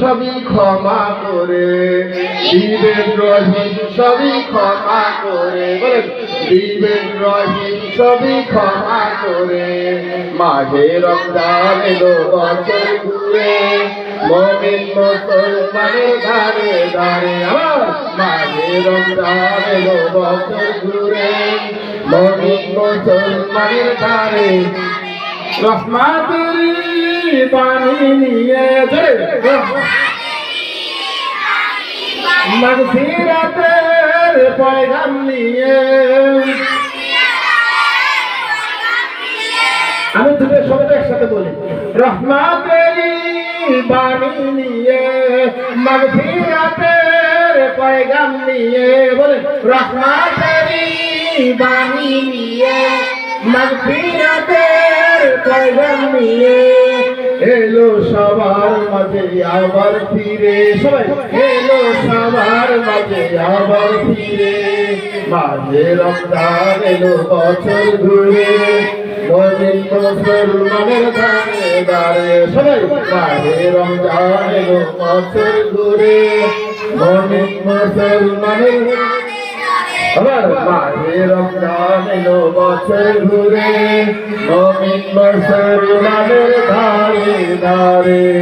সবই ক্ষমা করে। দিবেন রহিম সবই ক্ষমা করে। বলেন, দিবেন রহিম সবই ক্ষমা করে। মাঝে রমজান এলো বছর ঘুরে, মমিন মুসলমানের ধারে আমার মাঝে রমজান এলো বছর ঘুরে, মমিন মুসলমানের ধারে রহমাতুরি পানি নিয়ে যে মগফিরাতের পয়গাম নিয়ে। আমি দুটো সবাই একসাথে বলি। রহমাতেরি বাণী নিয়ে, মগফিরাতের পয়গাম নিয়ে বলে। রহমাতেরি নিয়ে পয়গাম নিয়ে এলো সবার মাঝে আবার ফিরে। সবাই, এলো সবার মাঝে আবার ফিরে। মাঝে রমজান এলো বছর ঘুরে। মমিন মুসলমানের ধারে দাঁড়ে। সবাই, মাঝে রমজান এলো বছর ঘুরে। মমিন মুসলমানের আবার মাঝে রমজান এলো বছর ঘুরে। মমিন নামের ধারে ধারে।